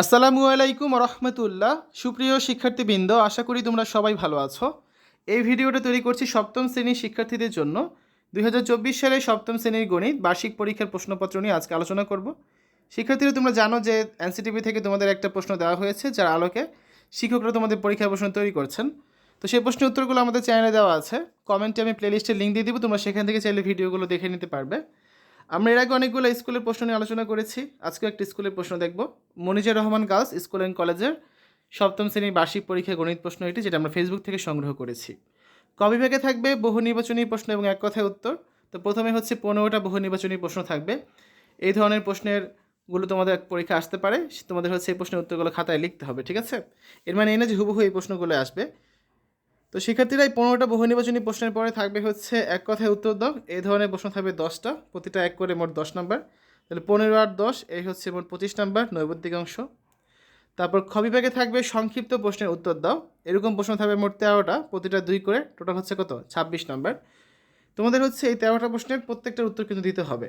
আসসালামু আলাইকুম রহমতুল্লাহ সুপ্রিয় শিক্ষার্থীবৃন্দ, আশা করি তোমরা সবাই ভালো আছো। এই ভিডিওটা তৈরি করছি সপ্তম শ্রেণির শিক্ষার্থীদের জন্য। দুই সালে সপ্তম শ্রেণির গণিত, বার্ষিক পরীক্ষার প্রশ্নপত্র নিয়ে আজকে আলোচনা করব। শিক্ষার্থীরা, তোমরা জানো যে এনসিটিভি থেকে তোমাদের একটা প্রশ্ন দেওয়া হয়েছে, যার আলোকে শিক্ষকরা তোমাদের পরীক্ষার প্রশ্ন তৈরি করছেন। তো সেই প্রশ্নের উত্তরগুলো আমাদের চ্যানেলে দেওয়া আছে। কমেন্টে আমি প্লেলিস্টের লিঙ্ক দিয়ে দিব, তোমরা সেখান থেকে চাইলে ভিডিওগুলো দেখে নিতে পারবে। আমরা এর আগে অনেকগুলো স্কুলের প্রশ্ন নিয়ে আলোচনা করেছি। আজকে একটা স্কুলের প্রশ্ন দেখব। Monizur Rahman girls school and কলেজের সপ্তম শ্রেণির বার্ষিক পরীক্ষা গণিত প্রশ্ন এটি, যেটা আমরা ফেসবুক থেকে সংগ্রহ করেছি। কবিভাগে থাকবে বহু নির্বাচনী প্রশ্ন এবং এক কথায় উত্তর। তো প্রথমে হচ্ছে পনেরোটা বহু নির্বাচনী প্রশ্ন থাকবে। এই ধরনের প্রশ্নেরগুলো তোমাদের পরীক্ষা আসতে পারে। তোমাদের হচ্ছে এই প্রশ্নের উত্তরগুলো খাতায় লিখতে হবে, ঠিক আছে? এর মানে এই না যে হুবহু এই প্রশ্নগুলো আসবে। তো শিক্ষার্থীরা এই পনেরোটা বহু নির্বাচনী প্রশ্নের পরে থাকবে হচ্ছে এক কথায় উত্তর দাও। এই ধরনের প্রশ্ন থাকবে দশটা, প্রতিটা এক করে মোট দশ নাম্বার। তাহলে পনেরো আর দশ, এই হচ্ছে মোট পঁচিশ নাম্বার নৈবদ্যিক অংশ। তারপর খবিভাগে থাকবে সংক্ষিপ্ত প্রশ্নের উত্তর দাও। এরকম প্রশ্ন থাকবে মোট তেরোটা, প্রতিটা দুই করে, টোটাল হচ্ছে কত? ছাব্বিশ নাম্বার। তোমাদের হচ্ছে এই তেরোটা প্রশ্নের প্রত্যেকটার উত্তর কিন্তু দিতে হবে।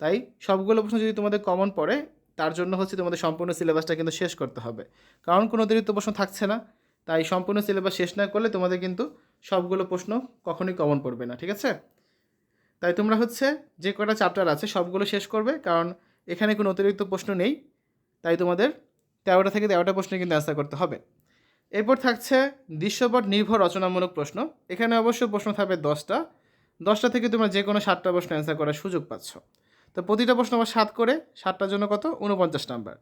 তাই সবগুলো প্রশ্ন যদি তোমাদের কমন পড়ে, তার জন্য হচ্ছে তোমাদের সম্পূর্ণ সিলেবাসটা কিন্তু শেষ করতে হবে। কারণ কোনো অতিরিক্ত প্রশ্ন থাকছে না। তাই সম্পূর্ণ সিলেবাস শেষ না করলে তোমাদের কিন্তু সবগুলো প্রশ্ন কখনোই কমন পড়বে না, ঠিক আছে? তাই তোমরা হচ্ছে যে কটা চ্যাপ্টার আছে সবগুলো শেষ করবে, কারণ এখানে কোনো অতিরিক্ত প্রশ্ন নেই। তাই তোমাদের তেরোটা থেকে তেরোটা প্রশ্ন কিন্তু অ্যান্সার করতে হবে। এরপর থাকছে দৃশ্যপট নির্ভর রচনামূলক প্রশ্ন। এখানে অবশ্য প্রশ্ন থাকবে দশটা। দশটা থেকে তোমরা যে কোনো সাতটা প্রশ্ন অ্যান্সার করার সুযোগ পাচ্ছ। তো প্রতিটা প্রশ্ন আবার সাত করে, সাতটার জন্য কত? উনপঞ্চাশ নাম্বার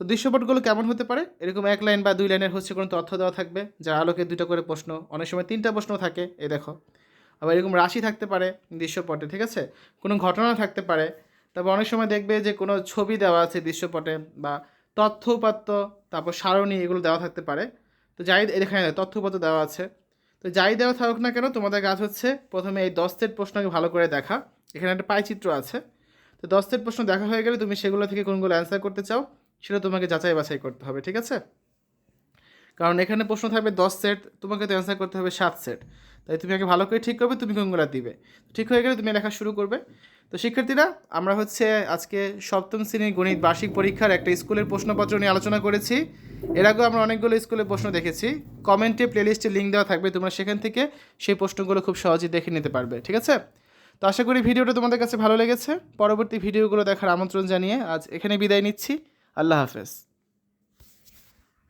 তো দৃশ্যপটগুলো কেমন হতে পারে? এরকম এক লাইন বা দুই লাইনের হচ্ছে কোনো তথ্য দেওয়া থাকবে যার আলোকে দুটো করে প্রশ্ন, অনেক সময় তিনটা প্রশ্ন থাকে, এই দেখো। আবার এরকম রাশি থাকতে পারে দৃশ্যপটে, ঠিক আছে? কোনো ঘটনা থাকতে পারে, তারপর অনেক সময় দেখবে যে কোনো ছবি দেওয়া আছে দৃশ্যপটে, বা তথ্য উপাত্ত, তারপর সারণী এগুলো দেওয়া থাকতে পারে। তো যাই, এখানে তথ্য উপাত্ত দেওয়া আছে। তো যাই দেওয়া থাকুক না কেন, তোমাদের কাজ হচ্ছে প্রথমে এই সেট প্রশ্নকে ভালো করে দেখা। এখানে একটা পাইচিত্র আছে। তো সেট প্রশ্ন দেখা হয়ে গেলে তুমি সেগুলো থেকে কোনগুলো অ্যান্সার করতে চাও সেটা তোমাকে যাচাই বাছাই করতে হবে, ঠিক আছে? কারণ এখানে প্রশ্ন থাকবে দশ সেট, তোমাকে তো অ্যান্সার করতে হবে সাত সেট। তাই তুমি আগে ভালো করে ঠিক করবে, তুমি কোনগুলো দিবে। ঠিক হয়ে গেলে তুমি লেখা শুরু করবে। তো শিক্ষার্থীরা, আমরা হচ্ছে আজকে সপ্তম শ্রেণির গণিত বার্ষিক পরীক্ষার একটা স্কুলের প্রশ্নপত্র নিয়ে আলোচনা করেছি। এর আগেও আমরা অনেকগুলো স্কুলের প্রশ্ন দেখেছি। কমেন্টে প্লেলিস্টে লিঙ্ক দেওয়া থাকবে, তোমরা সেখান থেকে সেই প্রশ্নগুলো খুব সহজেই দেখে নিতে পারবে, ঠিক আছে? তো আশা করি ভিডিওটা তোমাদের কাছে ভালো লেগেছে। পরবর্তী ভিডিওগুলো দেখার আমন্ত্রণ জানিয়ে আজ এখানে বিদায় নিচ্ছি। আল্লাহ হাফেজ।